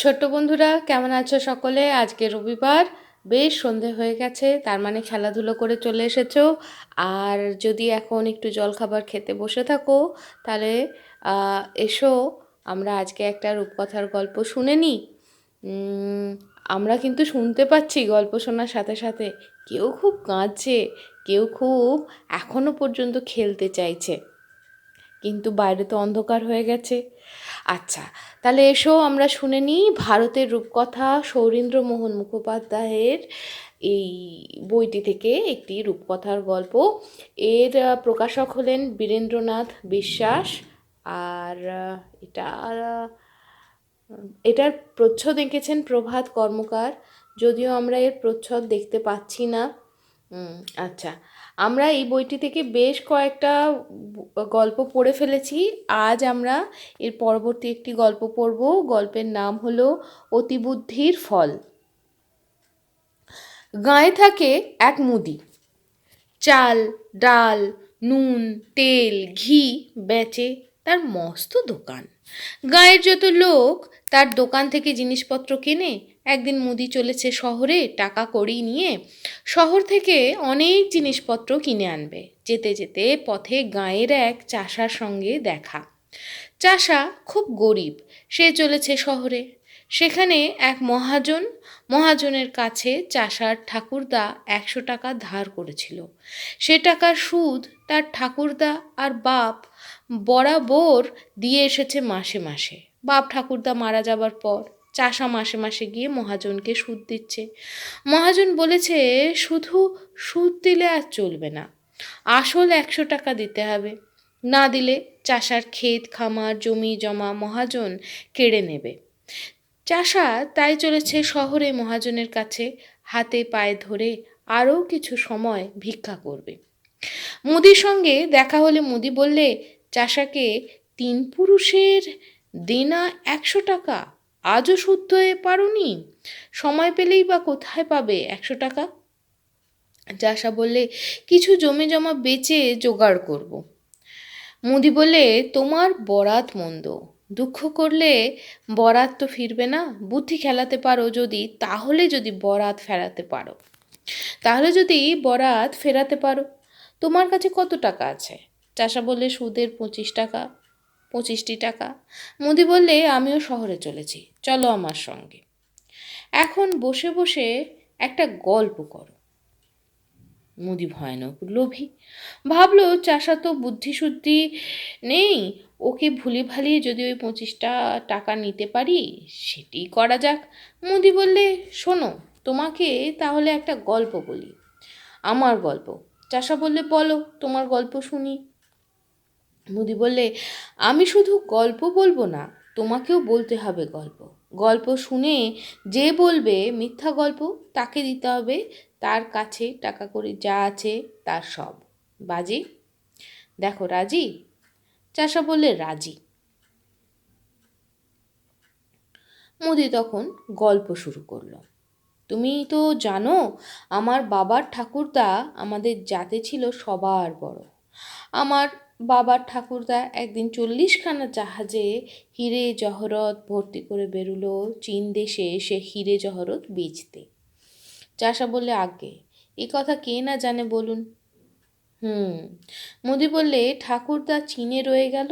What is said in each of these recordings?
ছোট্ট বন্ধুরা, কেমন আছো সকলে? আজকে রবিবার, বেশ সন্ধে হয়ে গেছে, তার মানে খেলাধুলো করে চলে এসেছ। আর যদি এখন একটু জলখাবার খেতে বসে থাকো, তাহলে এসো, আমরা আজকে একটা রূপকথার গল্প শুনে নিই। আমরা কিন্তু শুনতে পাচ্ছি গল্প শোনার সাথে সাথে। কেউ খুব কাঁদছে, কেউ খুব এখনও পর্যন্ত খেলতে চাইছে। কিন্তু বাইরে তো অন্ধকার হয়ে গেছে। আচ্ছা তাহলে এসো, আমরা শুনে নিই ভারতের রূপকথা সৌরীন্দ্রমোহন মুখোপাধ্যায়ের এই বইটি থেকে একটি রূপকথার গল্প। এর প্রকাশক হলেন বীরেন্দ্রনাথ বিশ্বাস। আর এটা এটার প্রচ্ছদ এঁকেছেন প্রভাত কর্মকার। যদিও আমরা এর প্রচ্ছদ দেখতে পাচ্ছি না। আচ্ছা আমরা এই বইটি থেকে বেশ কয়েকটা গল্প পড়ে ফেলেছি। আজ আমরা এর পরবর্তী একটি গল্প পড়ব। গল্পের নাম হলো অতিবুদ্ধির ফল। গায়ে থাকে এক মুদি। চাল, ডাল, নুন, তেল, ঘি বেচে তার মস্ত দোকান। গায়ের যত লোক তার দোকান থেকে জিনিসপত্র কেনে একদিন মুদি চলেছে শহরে, টাকা কড়ি নিয়ে শহর থেকে অনেক জিনিসপত্র কিনে আনবে। যেতে যেতে পথে গাঁয়ের এক চাষার সঙ্গে দেখা। চাষা খুব গরিব, সে চলেছে শহরে। সেখানে এক মহাজন, মহাজনের কাছে চাষার ঠাকুরদা একশো টাকা ধার করেছিল। সে টাকার সুদ তার ঠাকুরদা আর বাপ বরাবর দিয়ে এসেছে মাসে মাসে। বাপ ঠাকুরদা মারা যাবার পর চাষা মাসে মাসে গিয়ে মহাজনকে সুদ দিচ্ছে। মহাজন বলেছে, শুধু সুদ দিলে আর চলবে না, আসল একশো টাকা দিতে হবে। না দিলে চাষার ক্ষেত, খামার, জমি জমা মহাজন কেড়ে নেবে। চাষা তাই চলেছে শহরে মহাজনের কাছে, হাতে পায়ে ধরে আরও কিছু সময় ভিক্ষা করবে। মুদির সঙ্গে দেখা হলে মুদি বললে, চাষাকে তিন পুরুষের দেনা একশো টাকা আজও শুদ্ধ হয়ে পারোনি? সময় পেলেই বা কোথায় পাবে একশো টাকা? চাষা বললে, কিছু জমি জমা বেচে জোগাড় করব। মুদি বলে তোমার বরাত মন্দ। দুঃখ করলে বরাত তো ফিরবে না। বুদ্ধি খেলাতে পারো যদি, তাহলে যদি বরাত ফেরাতে পারো। তাহলে যদি বরাত ফেরাতে পারো। তোমার কাছে কত টাকা আছে? চাষা বললে, সুদের পঁচিশ টাকা। পঁচিশটি টাকা। মুদি বললে, আমিও শহরে চলেছি, চলো আমার সঙ্গে। এখন বসে বসে একটা গল্প করো। মুদি ভয়ানক লোভী। ভাবলো চাষা তো বুদ্ধিশুদ্ধি নেই, ওকে ভুলে ভালিয়ে যদি ওই পঁচিশটা টাকা নিতে পারি, সেটি করা যাক। মুদি বললে, শোনো, তোমাকে তাহলে একটা গল্প বলি। আমার গল্প? চাষা বললে, বলো, তোমার গল্প শুনি। মুদি বললে, আমি শুধু গল্প বলব না, তোমাকেও বলতে হবে গল্প। গল্প শুনে যে বলবে মিথ্যা গল্প, তাকে দিতে হবে। তার কাছে টাকা করে যা আছে, তার সব। বাজি? দেখো, রাজি? চাষা বললে, রাজি। মুদি তখন গল্প শুরু করল। তুমি তো জানো, আমার বাবার ঠাকুরদা আমাদের জাতে ছিল সবার বড়। আমার বাবার ঠাকুরদা একদিন চল্লিশখানা জাহাজে হিরে জহরত ভর্তি করে বেরুলো চীন দেশে এসে হিরে জহরত বেচতে চাষা বললে আগে এ কথা কে না জানে বলুন? হুম, মোদি বললে, ঠাকুরদা চীনে রয়ে গেল,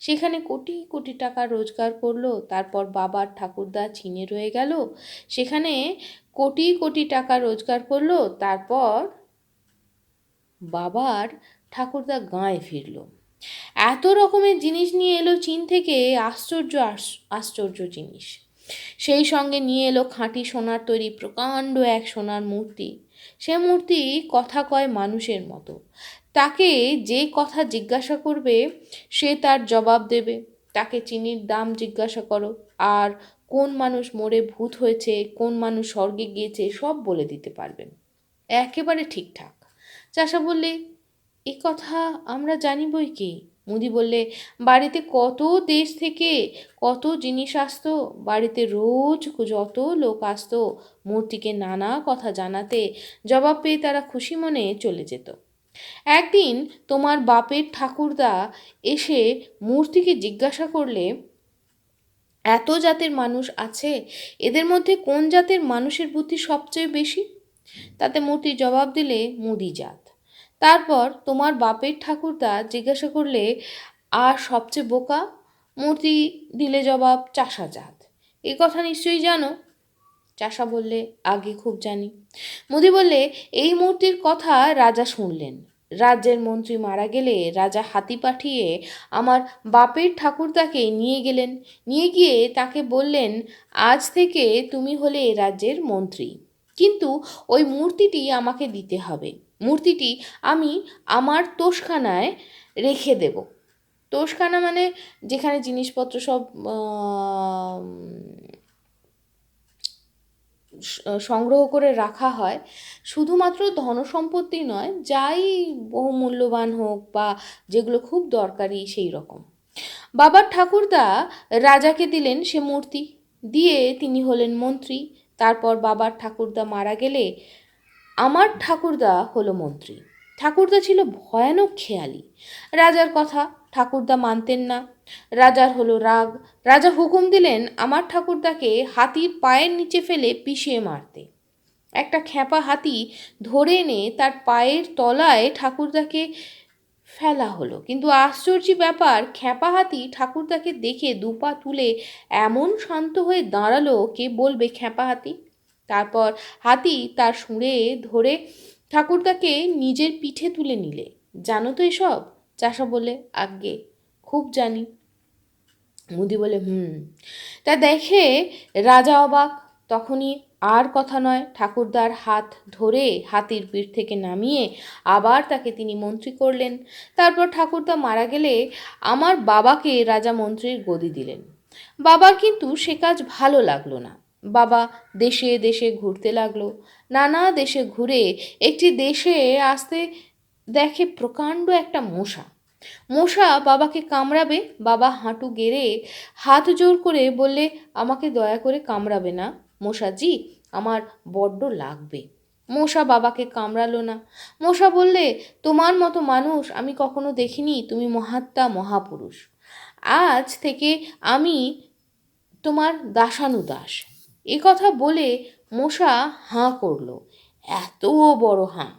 সেখানে কোটি কোটি টাকা রোজগার করল, তারপর বাবার ঠাকুরদা চীনে রয়ে গেল, সেখানে কোটি কোটি টাকা রোজগার করল, তারপর বাবার ঠাকুরদা গাঁয়ে ফিরল। এত রকমের জিনিস নিয়ে এলো চীন থেকে আশ্চর্য আশ্চর্য জিনিস। সেই সঙ্গে নিয়ে এলো খাঁটি সোনার তৈরি প্রকাণ্ড এক সোনার মূর্তি। সে মূর্তি কথা কয় মানুষের মতো। তাকে যে কথা জিজ্ঞাসা করবে, সে তার জবাব দেবে। তাকে চিনির দাম জিজ্ঞাসা করো। আর কোন মানুষ মরে ভূত হয়েছে, কোন মানুষ স্বর্গে গিয়েছে, সব বলে দিতে পারবেন। একেবারে ঠিকঠাক। চাষা বললে এ কথা আমরা জানি বই কি? মুদি বললে, বাড়িতে কত দেশ থেকে কত জিনিস আসতো, বাড়িতে রোজ যত লোক আসতো, মূর্তিকে নানা কথা জানাতে, জবাব পেয়ে তারা খুশি মনে চলে যেত। একদিন তোমার বাপের ঠাকুরদা এসে মূর্তিকে জিজ্ঞাসা করলে, এত জাতের মানুষ আছে, এদের মধ্যে কোন জাতের মানুষের বুদ্ধি সবচেয়ে বেশি? তাতে মূর্তি জবাব দিলে, মুদি জাত। তারপর তোমার বাপের ঠাকুরদা জিজ্ঞাসা করলে, আর সবচেয়ে বোকা? মূর্তি দিলে জবাব চাষা জাত এ কথা নিশ্চয়ই জানো। চাষা বললে, আগে খুব জানি। মোদি বললে, এই মূর্তির কথা রাজা শুনলেন। রাজ্যের মন্ত্রী মারা গেলে রাজা হাতি পাঠিয়ে আমার বাপের ঠাকুরদাকে নিয়ে গেলেন। নিয়ে গিয়ে তাকে বললেন, আজ থেকে তুমি হলে রাজ্যের মন্ত্রী। কিন্তু ওই মূর্তিটি আমাকে দিতে হবে। মূর্তিটি আমি আমার তোষখানায় রেখে দেব। তোষখানা মানে যেখানে জিনিসপত্র সব সংগ্রহ করে রাখা হয়, শুধুমাত্র ধনসম্পত্তি নয়, যাই বহু মূল্যবান হোক বা যেগুলো খুব দরকারি সেই রকম। বাবার ঠাকুরদা রাজাকে দিলেন সে মূর্তি, দিয়ে তিনি হলেন মন্ত্রী। তারপর বাবার ঠাকুরদা মারা গেলে আমার ঠাকুরদা হলো মন্ত্রী। ঠাকুরদা ছিল ভয়ানক খেয়ালি। রাজার কথা ঠাকুরদা মানতেন না। রাজার হলো রাগ। রাজা হুকুম দিলেন আমার ঠাকুরদাকে হাতির পায়ের নিচে ফেলে পিষিয়ে মারতে। একটা খ্যাপা হাতি ধরে এনে তার পায়ের তলায় ঠাকুরদাকে ফেলা হলো। কিন্তু আশ্চর্য ব্যাপার, খ্যাপা হাতি ঠাকুরদাকে দেখে দুপা তুলে এমন শান্ত হয়ে দাঁড়াল, কে বলবে খ্যাপা হাতি? তারপর হাতি তার সুঁড়ে ধরে ঠাকুরদাকে নিজের পিঠে তুলে নিলে। জানো তো এসব? চাষা বলে, আজ্ঞে, খুব জানি। মুদি বলে, হুম। তা দেখে রাজা অবাক। তখনই আর কথা নয়, ঠাকুরদার হাত ধরে হাতির পিঠ থেকে নামিয়ে আবার তাকে তিনি মন্ত্রী করলেন। তারপর ঠাকুরদা মারা গেলে আমার বাবাকে রাজা মন্ত্রীর গদি দিলেন। বাবার কিন্তু সে কাজ ভালো লাগল না। বাবা দেশে দেশে ঘুরতে লাগল। নানা দেশে ঘুরে একটি দেশে আসতে দেখে প্রকাণ্ড একটা মশা। মশা বাবাকে কামড়াবে, বাবা হাঁটু গেড়ে হাত জোর করে বললে, আমাকে দয়া করে কামড়াবে না, মশাজি, আমার বড্ড লাগবে। মশা বাবাকে কামড়ালো না। মশা বললে, তোমার মতো মানুষ আমি কখনো দেখিনি, তুমি মহাত্মা, মহাপুরুষ। আজ থেকে আমি তোমার দাসানুদাস। এ কথা বলে মশা হাঁ করল। এত বড় হাঁ।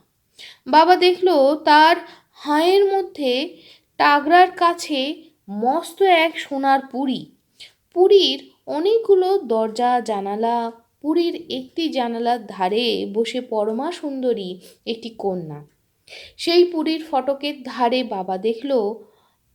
বাবা দেখল তার হাঁয়ের মধ্যে টাগরার কাছে মস্ত এক সোনার পুরী। পুরীর অনেকগুলো দরজা, জানালা, পুরীর একটি জানালার ধারে বসে পরমা সুন্দরী একটি কন্যা। সেই পুরীর ফটকের ধারে বাবা দেখল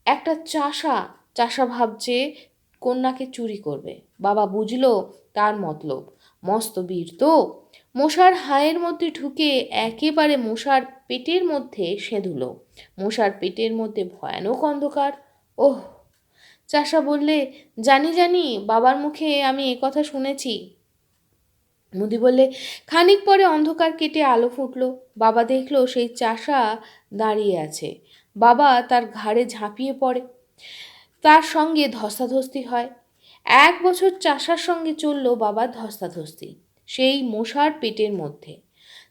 একটা চাষা। চাষা ভাবছে কন্যাকে চুরি করবে। বাবা বুঝলো তার মতলব। মস্ত বীর তো। মশার হায়ের মধ্যে ঢুকে একেবারে মশার পেটের মধ্যে সেঁধুলো মশার পেটের মধ্যে ভয়ানক অন্ধকার। ওহ! চাষা বললে, জানি জানি, বাবার মুখে আমি এ কথা শুনেছি। মুদি বললে, খানিক পরে অন্ধকার কেটে আলো ফুটলো। বাবা দেখল সেই চাষা দাঁড়িয়ে আছে। বাবা তার ঘাড়ে ঝাঁপিয়ে পড়ে। তার সঙ্গে ধস্তাধস্তি হয়। এক বছর চাষার সঙ্গে চলল বাবার ধস্তাধস্তি, সেই মশার পেটের মধ্যে।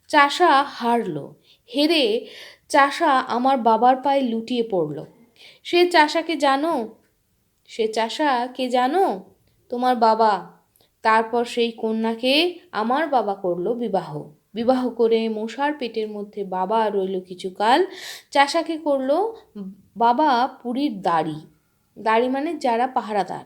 চাষা হারল, হেরে চাষা আমার বাবার পায়ে লুটিয়ে পড়ল। সে চাষাকে জানো? সে চাষা কে জানো? তোমার বাবা। তারপর সেই কন্যাকে আমার বাবা করল বিবাহ। বিবাহ করে মশার পেটের মধ্যে বাবা রইল কিছুকাল। চাষাকে করল বাবা পুরীর দাড়ি। দাড়ি মানে যারা পাহারাদার।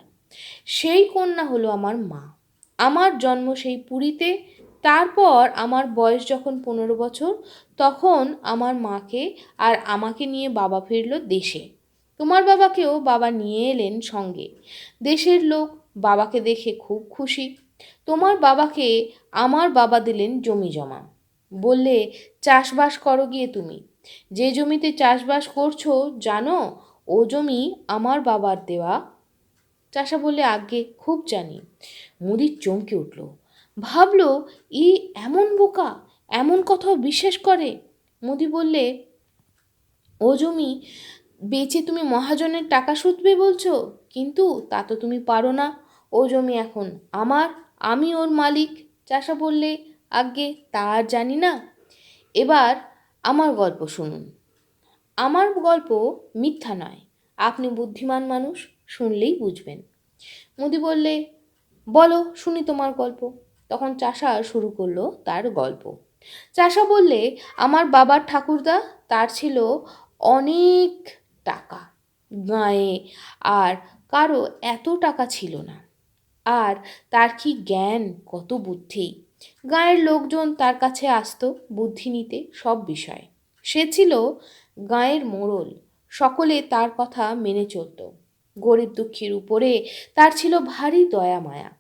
সেই কন্যা হলো আমার মা। আমার জন্ম সেই পুরীতে, তারপর আমার বয়স যখন পনেরো বছর, তখন আমার মাকে আর আমাকে নিয়ে বাবা ফিরল দেশে। তোমার বাবাকেও বাবা নিয়ে এলেন সঙ্গে। দেশের লোক বাবাকে দেখে খুব খুশি। তোমার বাবাকে আমার বাবা দিলেন জমি জমা। বললে, চাষবাস করো গিয়ে তুমি। যে জমিতে চাষবাস করছ, জানো, ও জমি আমার বাবার দেওয়া চাষা বললে আগে খুব জানি। মুদির চমকে উঠল। ভাবল, ই এমন বোকা, এমন কথাও বিশ্বাস করে? মোদি বললে, ও জমি বেচে তুমি মহাজনের টাকা সুদবে বলছো? কিন্তু তা তো তুমি পারো না। ও জমি এখন আমার, আমি ওর মালিক। চাষা বললে আগে তা আর জানি না। এবার আমার গল্প শুনুন। আমার গল্প মিথ্যা নয়। আপনি বুদ্ধিমান মানুষ শুনলেই বুঝবেন। মুদি বললে, বলো, শুনি তোমার গল্প। তখন চাষা শুরু করল তার গল্প। চাষা বললে, আমার বাবার ঠাকুরদা, তার ছিল অনেক টাকা, গায়ে, আর কারও এত টাকা ছিল না। আর তার কি জ্ঞান, কত বুদ্ধি। গায়ের লোকজন তার কাছে আসতো বুদ্ধি নিতে সব বিষয়ে। সে ছিল গায়ের মোড়ল, সকলে তার কথা মেনে চলত। গরিব দুঃখীর উপরে তার ছিল ভারী দয়া মায়া।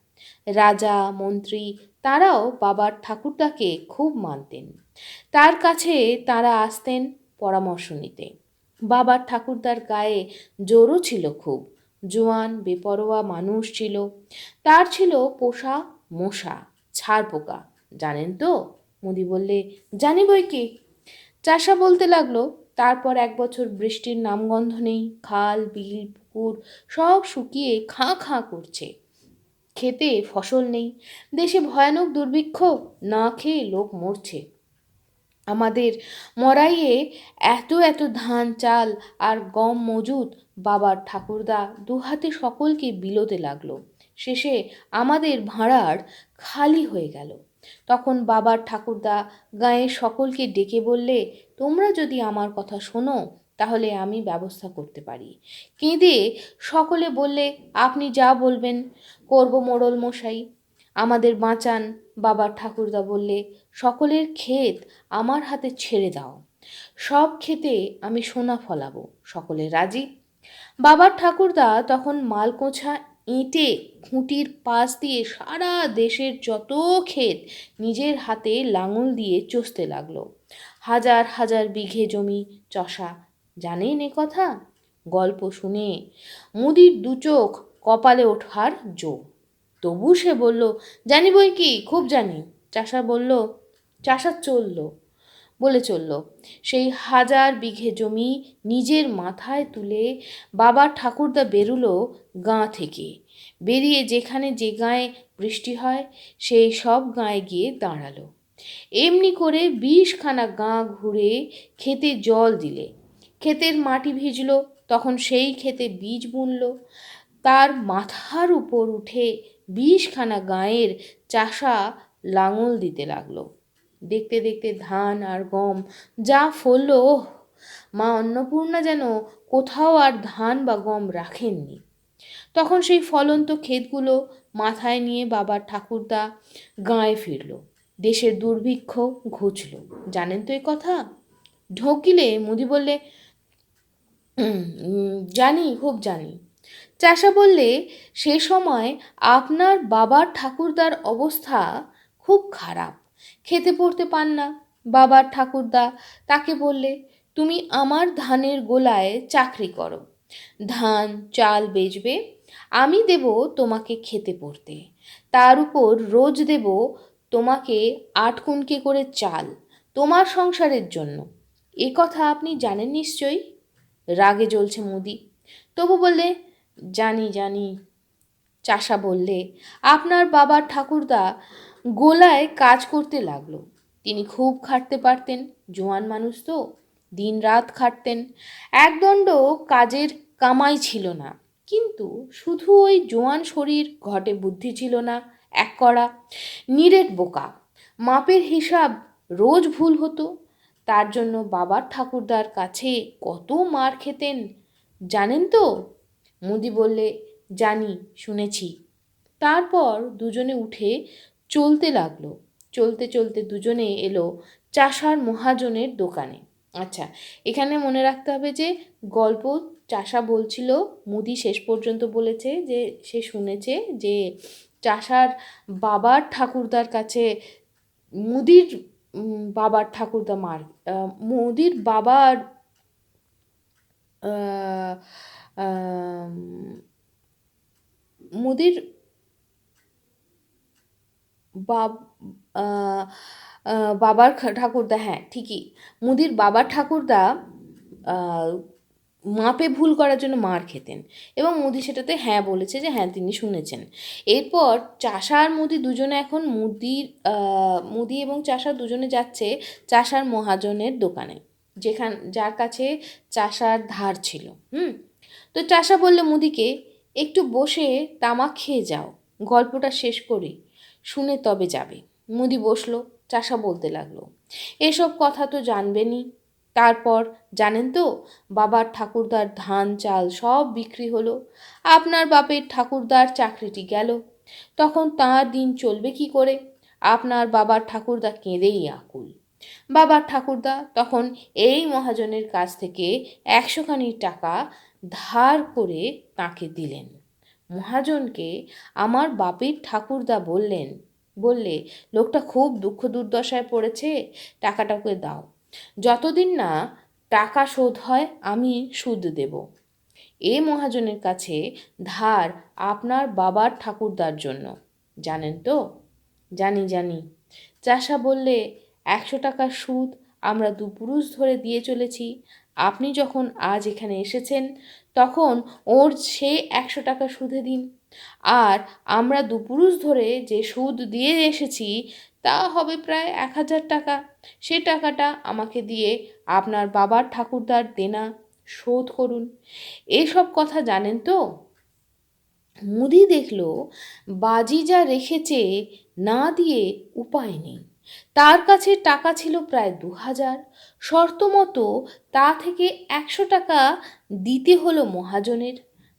রাজা, মন্ত্রী তারাও বাবার ঠাকুরদাকে খুব মানতেন। তার কাছে তারা আসতেন পরামর্শ নিতে। বাবার ঠাকুরদার গায়ে জোরও ছিল খুব, জোয়ান, বেপরোয়া মানুষ ছিল। তার ছিল পোষা মশা, ছাড় পোকা। জানেন তো? মুদি বললে, জানি বই কি? চাষা বলতে লাগল, তারপর এক বছর বৃষ্টির নামগন্ধ নেই, খাল, বিল পুকুর সব শুকিয়ে খাঁ খাঁ করছে। খেতে ফসল নেই, দেশে ভয়ানক দুর্ভিক্ষ, না খেয়ে লোক মরছে। আমাদের মরাইয়ে এত এত ধান, চাল আর গম মজুদ বাবার ঠাকুরদা দুহাতে সকলকে বিলোতে লাগল। শেষে আমাদের ভাঁড়ার খালি হয়ে গেল। তখন বাবার ঠাকুরদা গাঁয়ের সকলকে ডেকে বললে, তোমরা যদি আমার কথা শোনো তাহলে আমি ব্যবস্থা করতে পারি। কেঁদে সকলে বললে, আপনি যা বলবেন, করব মোড়ল মশাই। আমাদের বাঁচান বাবার ঠাকুরদা বললে, সকলের ক্ষেত আমার হাতে ছেড়ে দাও। সব ক্ষেতে আমি সোনা ফলাবো, সকলে রাজি? বাবার ঠাকুরদা তখন মালকোঁছা, ইঁটে, খুঁটির পাশ দিয়ে সারা দেশের যত ক্ষেত নিজের হাতে লাঙল দিয়ে চষতে লাগল। হাজার হাজার বিঘে জমি চষা জানেন এ কথা? গল্প শুনে মুদির দু চোখ কপালে ওঠার জো। তবু সে বলল, জানি বই কি? খুব জানি। চাষা বলল, চাষা চলল। বলে চলল। সেই হাজার বিঘে জমি নিজের মাথায় তুলে বাবা ঠাকুরদা বেরুলো গাঁ থেকে। বেরিয়ে যেখানে যে গায়ে বৃষ্টি হয়, সেই সব গায়ে গিয়ে দাঁড়াল। এমনি করে বিশখানা গাঁ ঘুরে খেতে জল দিলে। ক্ষেতের মাটি ভিজল, তখন সেই ক্ষেতে বীজ বুনল। তার মাথার উপর উঠে বিশখানা গাঁয়ের চাষা লাঙল দিতে লাগল। দেখতে দেখতে ধান আর গম যা ফলল মা অন্নপূর্ণা যেন কোথাও আর ধান বা গম রাখেননি। তখন সেই ফলন্ত ক্ষেতগুলো মাথায় নিয়ে বাবার ঠাকুরদা গাঁয়ে ফিরল। দেশের দুর্ভিক্ষ ঘুচল। জানেন তো এই কথা? ঢোকিলে মুদি বললে জানি, খুব জানি। চাষা বললে, সে সময় আপনার বাবার ঠাকুরদার অবস্থা খুব খারাপ। খেতে পড়তে পান না, বাবার ঠাকুরদা। তাকে বললে, তুমি আমার ধানের গোলায় চাকরি করো। ধান, চাল বেচবে, আমি দেব তোমাকে খেতে পড়তে। তার উপর রোজ দেব তোমাকে আট কুনকে করে চাল তোমার সংসারের জন্য। এ কথা আপনি জানেন নিশ্চয়ই? রাগে জ্বলছে মুদি। তবু বললে, জানি জানি। চাষা বললে, আপনার বাবার ঠাকুরদা গোলায় কাজ করতে লাগল। তিনি খুব খাটতে পারতেন, জোয়ান মানুষ তো দিন রাত খাটতেন। একদণ্ড কাজের কামাই ছিল না। কিন্তু শুধু ওই জোয়ান শরীর ঘটে বুদ্ধি ছিল না, এক করা নিরেট বোকা। মাপের হিসাব রোজ ভুল হতো। তার জন্য বাবার ঠাকুরদার কাছে কত মার খেতেন, জানেন তো? মুদি বললে, জানি, শুনেছি। তারপর দুজনে উঠে চলতে লাগল। চলতে চলতে দুজনে এলো চাষার মহাজনের দোকানে। আচ্ছা এখানে মনে রাখতে হবে যে গল্প চাষা বলছিল, মুদি শেষ পর্যন্ত বলেছে যে, সে শুনেছে যে চাষার বাবার ঠাকুরদার কাছে মুদির বাবার ঠাকুরদা মার। মোদির বাবার মোদির বাব বাবার ঠাকুরদা হ্যাঁ ঠিকই। মোদির বাবার ঠাকুরদা মাপে ভুল করার জন্য মার খেতেন এবং মুদি সেটাতে হ্যাঁ বলেছে যে হ্যাঁ তিনি শুনেছেন। এরপর চাষা আর মুদি দুজনে এখন মুদির মুদি এবং চাষা দুজনে যাচ্ছে চাষার মহাজনের দোকানে, যেখান, যার কাছে চাষার ধার ছিল, হুম? তো চাষা বললে, মুদিকে, একটু বসে তামাক খেয়ে যাও, গল্পটা শেষ করি, শুনে তবে যাবে। মুদি বসল, চাষা বলতে লাগল, এসব কথা তো জানবেনই তারপর, জানেন তো, বাবার ঠাকুরদার ধান, চাল সব বিক্রি হলো। আপনার বাপের ঠাকুরদার চাকরিটি গেল। তখন তাঁর দিন চলবে কি করে? আপনার বাবার ঠাকুরদা কেঁদেই আকুল। বাবার ঠাকুরদা তখন এই মহাজনের কাছ থেকে একশোখানি টাকা ধার করে তাকে দিলেন। মহাজনকে আমার বাপের ঠাকুরদা বললেন, বললে, লোকটা খুব দুঃখ দুর্দশায় পড়েছে টাকাটাকে দাও। যতদিন না টাকা শোধ হয়, আমি সুদ দেব। এ মহাজনের কাছে ধার আপনার বাবার ঠাকুরদার জন্য। জানেন তো? জানি জানি। চাষা বললে, একশো টাকার সুদ আমরা দুপুরুষ ধরে দিয়ে চলেছি। আপনি যখন আজ এখানে এসেছেন, তখন ওর সে একশো টাকা সুদে দিন। আর আমরা দুপুরুষ ধরে যে সুদ দিয়ে এসেছি, তা হবে প্রায় এক হাজার টাকা। সে টাকাটা আমাকে দিয়ে আপনার বাবার ঠাকুরদার দেনা শোধ করুন। এসব কথা জানেন তো? মুদি দেখল, বাজি যা রেখেছে না দিয়ে উপায় নেই। তার কাছে টাকা ছিল প্রায় দু হাজার শর্ত মতো তা থেকে একশো টাকা দিতে হলো মহাজনের।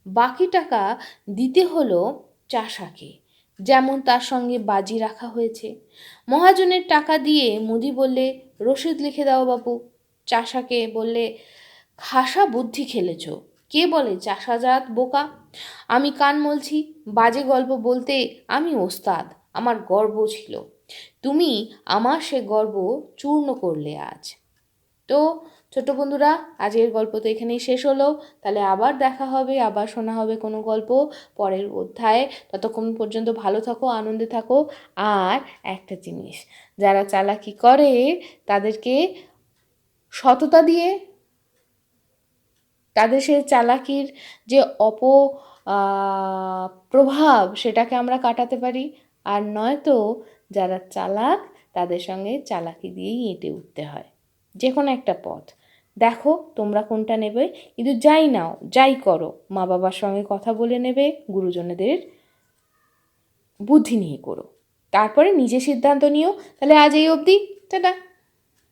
বাকি টাকা দিতে হলো চাষাকে। যেমন তার সঙ্গে বাজি রাখা হয়েছে। মহাজনের টাকা দিয়ে মুদি বললে রসিদ লিখে দাও বাবু চাষাকে বললে, খাসা বুদ্ধি খেলেছ। কে বলে, চাষাজাত বোকা? আমি কান মলছি, বাজে গল্প বলতে আমি ওস্তাদ, আমার গর্ব ছিল। তুমি আমার সে গর্ব চূর্ণ করলে আজ। তো ছোট বন্ধুরা, আজকের গল্প তো এখানেই শেষ হলো। তাহলে আবার দেখা হবে, আবার শোনা হবে কোনো গল্প পরের অধ্যায়ে। ততক্ষণ পর্যন্ত ভালো থাকো, আনন্দে থাকো। আর একটা জিনিস, যারা চালাকি করে, তাদেরকে সততা দিয়ে তাদের সে চালাকির যে অপ প্রভাব, সেটাকে আমরা কাটাতে পারি। আর নয়তো যারা চালাক, তাদের সঙ্গে চালাকি দিয়েই এঁটে উঠতে হয়। যে কোনো একটা পথ। দেখো তোমরা কোনটা নেবে। কিন্তু যাই নাও, যাই করো মা বাবার সঙ্গে কথা বলে নেবে, গুরুজনদের বুদ্ধি নিয়ে করো। তারপরে নিজে সিদ্ধান্ত নিও। তাহলে আজ এই অবধি। টাটা।